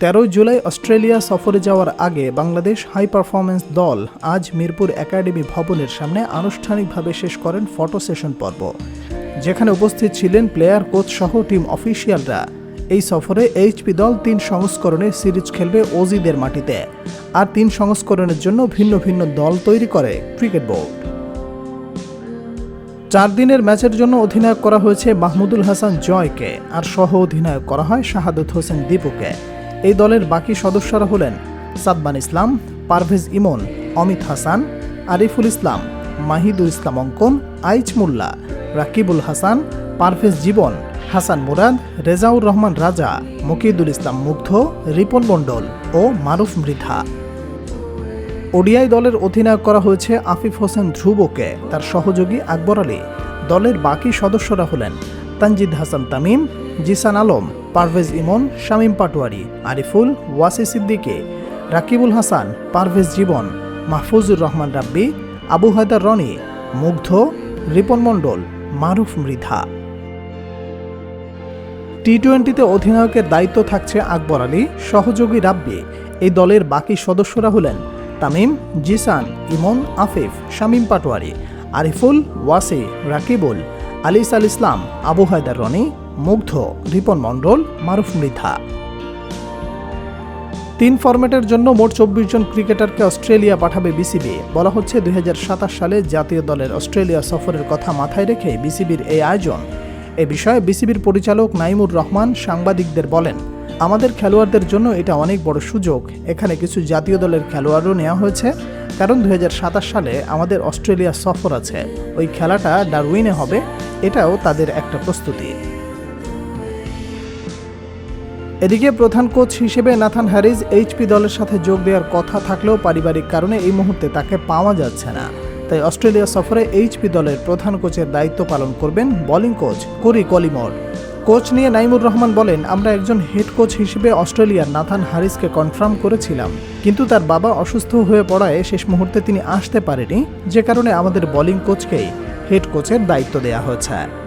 তেরোই জুলাই অস্ট্রেলিয়া সফরে যাওয়ার আগে বাংলাদেশ হাই পারফরম্যান্স দল আজ মিরপুর একাডেমি ভবনের সামনে আনুষ্ঠানিকভাবে শেষ করেন ফটো সেশন পর্ব। যেখানে উপস্থিত ছিলেন প্লেয়ার, কোচ সহ টিম অফিসিয়ালরা এই সফরে এইচপি দল তিন সংস্করণে সিরিজ খেলবে ওজিদের মাটিতে আর তিন সংস্করণের জন্য ভিন্ন ভিন্ন দল তৈরি করে ক্রিকেট বোর্ড। চার দিনের ম্যাচের জন্য অধিনায়ক করা হয়েছে মাহমুদুল হাসান জয়কে আর সহ অধিনায়ক করা হয় শাহাদত হোসেন দীপুকে। এই দলের বাকি সদস্যরা হলেন সাদমান ইসলাম, পারভেজ ইমন, অমিত হাসান, আরিফুল ইসলাম, মাহিদুল ইসলাম অঙ্কন, আইচ মোল্লা, রাকিবুল হাসান, পারভেজ জীবন, হাসান মুরাদ, রেজাউর রহমান রাজা, মকিদুল ইসলাম মুগ্ধ, রিপন মণ্ডল ও মারুফ মৃধা। ওডিআই দলের অধিনায়ক করা হয়েছে আফিফ হোসেন ধ্রুবকে। তার সহযোগী আকবর আলী। দলের বাকি সদস্যরা হলেন তানজিদ হাসান তামিম, জিসান আলম, পারভেজ ইমন, শামীম পাটোয়ারি, আরিফুল ওয়াসি সিদ্দিকী, রাকিবুল হাসান, পারভেজ জীবন, মাহফুজুর রহমান রাব্বি, আবু হায়দার রনি, মুগ্ধ, রিপন মণ্ডল, মারুফ মৃধা। টি টোয়েন্টিতে অধিনায়কের দায়িত্ব থাকছে আকবর আলী, সহযোগী রাব্বি। এই দলের বাকি সদস্যরা হলেন তামিম, জিসান, ইমন, আফিফ, শামীম পাটোয়ারি, আরিফুল ওয়াসি রাকিবুল আলিস আল ইসলাম, আবু হায়দার রনি, মুগ্ধ, রিপন মণ্ডল, মারুফ মৃধা। তিন ফরম্যাটের জন্য মোট চব্বিশ জন ক্রিকেটারকে অস্ট্রেলিয়া পাঠাবে বিসিবি। বলা হচ্ছে দুই হাজার সাতাশ সালে জাতীয় দলের অস্ট্রেলিয়া সফরের কথা মাথায় রেখে বিসিবির এই আয়োজন। এ বিষয়ে বিসিবির পরিচালক নাইমুর রহমান সাংবাদিকদের বলেন, আমাদের খেলোয়াড়দের জন্য এটা অনেক বড় সুযোগ। এখানে কিছু জাতীয় দলের খেলোয়াড়ও নেওয়া হয়েছে। কারণ দু হাজার সাতাশ সালে আমাদের অস্ট্রেলিয়া সফর আছে। ওই খেলাটা ডারউইনে হবে, এটাও তাদের একটা প্রস্তুতি। এদিকে প্রধান কোচ হিসেবে নাথান হ্যারিস এইচপি দলের সাথে যোগ দেওয়ার কথা থাকলেও পারিবারিক কারণে এই মুহূর্তে তাকে পাওয়া যাচ্ছে না। তাই অস্ট্রেলিয়া সফরে এইচপি দলের প্রধান কোচের দায়িত্ব পালন করবেন bowling coach Corey Collymore. Coach নিয়ে নাইমুর রহমান বলেন, আমরা একজন হেড কোচ হিসেবে অস্ট্রেলিয়ার নাথান হারিসকে কনফার্ম করেছিলাম। কিন্তু তার বাবা অসুস্থ হয়ে পড়ায় শেষ মুহূর্তে তিনি আসতে পারেনি। যে কারণে আমাদের বোলিং কোচকেই হেড কোচের দায়িত্ব দেওয়া হয়েছে।